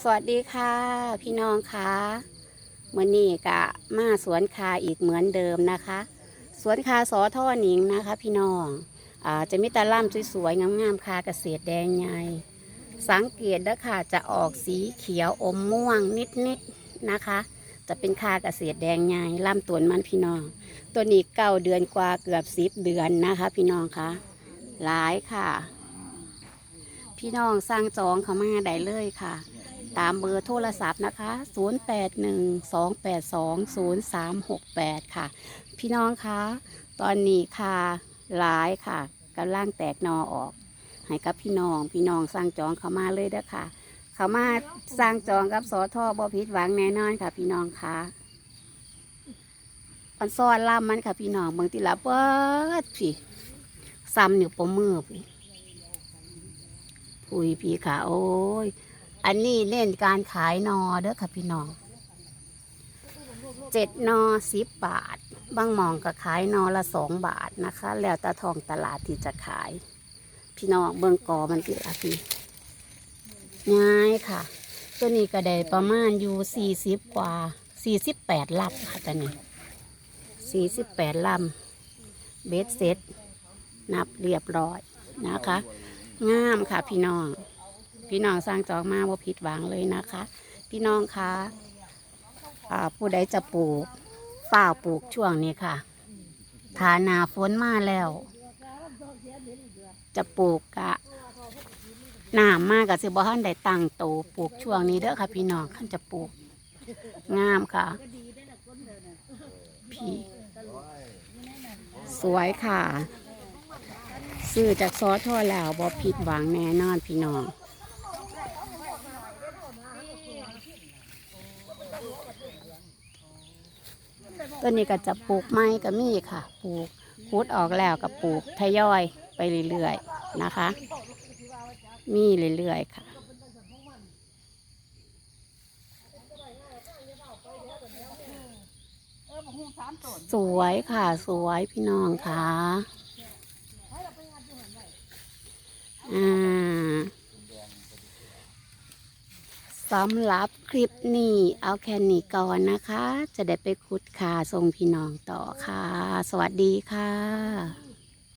สวัสดีค่ะ พี่น้องคะเมื่อนี้กะมาสวนคาอีกเหมือนเดิมนะคะ สวนคาสอท่อหนิงนะคะ พี่น้องอาจะมีตาล่ำสวยๆงามๆคาเกษตรแดงใหญ่สังเกตเด้อค่ะจะออกสีเขียวอมม่วงนิดๆนะคะ จะเป็นคาเกษตรแดงใหญ่ล่ำตวนมันพี่น้อง ตัวนี้เก้าเดือนกว่าเกือบสิบเดือนนะคะ พี่น้องคะหลายค่ะ พี่น้องสร้างจองเขามาได้เลยค่ะ ตามเบอร์โทรศัพท์นะคะ 0812820368 ค่ะ พี่น้องคะตอนนี้ค่ะหลายค่ะกำลังแตกนอออก ให้กับพี่น้อง พี่น้องสร้างจองเขามาเลยเด้อค่ะ เขามาสร้างจองกับสอทอบอพิษหวังแน่นอนค่ะ พี่น้องคะมันซ่อนล่ำมันค่ะ พี่น้องบางทีละเปิดพี่ซ้ำนิ้วป้งมือพี่พุยพี่ค่ะ โอ้ย อันนี้เน้นการขายนอเด้อค่ะพี่น้องเจ็ดนอสิบบาท บางหมองก็ขายนอละสองบาทนะคะ แล้วต่ทองตลาดที่จะขาย พี่น้องเบิ่งกอมันกี่ละพี่ง่ายค่ะ ตัวนี้ก็ได้ประมาณอยู่สี่สิบกว่าสี่สิบแปดลับค่ะตอนนี้สี่สิบแปดลำเบสเซ็ตนับเรียบร้อยนะคะ งามค่ะพี่น้อง พี่น้องสร้างจองมาว่าผิดหวังเลยนะคะ พี่น้องคะผู้ใดจะปลูกฝ้าปลูกช่วงนี้ค่ะฐานาฝนมาแล้ว จะปลูกกะหนามมากกับสิบท่านได้ตั้งโตปลูกช่วงนี้เด้อค่ะ พี่น้องขันจะปลูก งามค่ะพี่สวยค่ะ ซื้อจากซอสทั่วแล้วบ่ผิดหวังแน่นอนพี่น้อง ต้นนี้ก็จะปลูกไม้ก็มีค่ะ ปลูกพุดออกแล้วก็ปลูกทยอยไปเรื่อยๆนะคะ มีเรื่อยๆค่ะสวยค่ะ สวยพี่น้องค่ะอ่า สำหรับคลิปนี้เอาแค่นี้ก่อนนะคะ จะได้ไปคุดค่าทรงพี่น้องต่อค่ะ สวัสดีค่ะ